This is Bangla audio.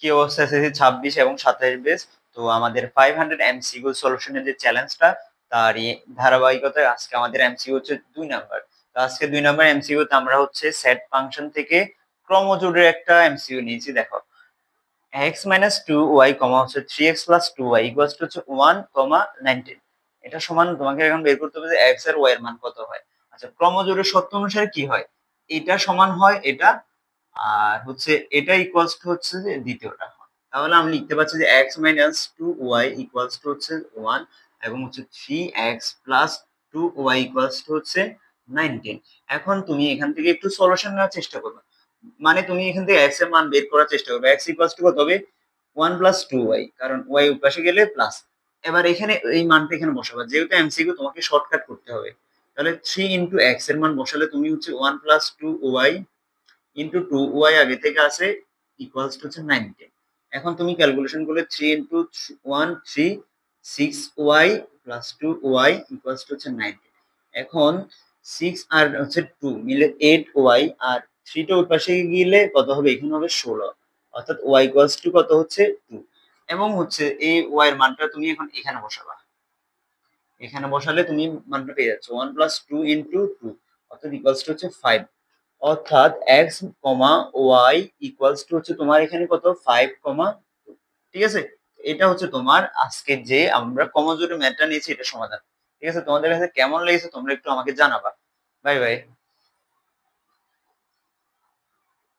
কি অবস্থা আছে? ছাব্বিশ এবং সাতাশ বেস। তো আমাদের ফাইভ হান্ড্রেড এমসিকিউ সলিউশনের যে চ্যালেঞ্জটা তারই ধারাবাহিকতায় আজকে আমাদের এমসিকিউ হচ্ছে দুই নাম্বার তো আজকে দুই নাম্বার এমসিকিউ তে আমরা হচ্ছে সেট ফাংশন থেকে ক্রমজোড়ের একটা এমসিকিউ নিয়েছি, দেখো। X minus two y comma হচ্ছে three x plus two y equals to হচ্ছে ওয়ান কমা নাইনটিন এটা সমান তোমাকে এখন বের করতে হবে যে এক্স আর ওয়াই এর মান কত হয়। আচ্ছা ক্রমজোড়ের সত্য অনুসারে কি হয়? এটা সমান হয়, এটা আর হচ্ছে এটা ইকুয়ালস টু হচ্ছে যে দ্বিতীয়টা তাহলে আমি লিখতে পারছি যে x minus two y equals to হচ্ছে ওয়ান এবং হচ্ছে three x plus two y equals to হচ্ছে নাইনটিন এখন তুমি এখান থেকে একটু সলিউশন নেওয়ার চেষ্টা করবে। মানে তুমি এখান থেকে এক্সের মান বের করার চেষ্টা করবে। এক্স ইকুয়ালস টু কত হবে? ওয়ান প্লাস টু ওয়াই কারণ ওয়াই উপাশে গেলে প্লাস এবার এখানে এই মানটা এখানে বসাবা। যেহেতু এমসিকিউ তোমাকে শর্টকাট করতে হবে। তাহলে থ্রি ইন্টু এক্সের মান বসালে তুমি হচ্ছে one plus two y into two y আগে থেকে আছে ইকুয়ালস টু হচ্ছে নাইনটিন এখন তুমি ক্যালকুলেশন করলে three into one three six y plus two y equals to হচ্ছে নাইনটিন এখন সিক্স আর হচ্ছে টু মিলে এইট ওয়াই আর থ্রিটা ওই পাশে গেলে কত হবে? এখানে হবে ষোলো। অর্থাৎ ওয়াই ইকুয়ালস টু কত হচ্ছে টু এবং হচ্ছে এই ওয়াই এর মানটা তুমি এখন এখানে বসাবা। এখানে বসালে তুমি মানটা পেয়ে যাচ্ছ। One plus two into two অর্থাৎ ইকুয়ালস টু হচ্ছে ফাইভ অর্থাৎ x comma y equals to হচ্ছে তোমার এখানে কত? ফাইভ কমা ঠিক আছে? এটা হচ্ছে তোমার আজকে যে আমরা কমজোরি ম্যাথটা নিয়েছি, এটা সমাধান। ঠিক আছে? তোমাদের কাছে কেমন লেগেছে তোমরা একটু আমাকে জানাবা। Bye bye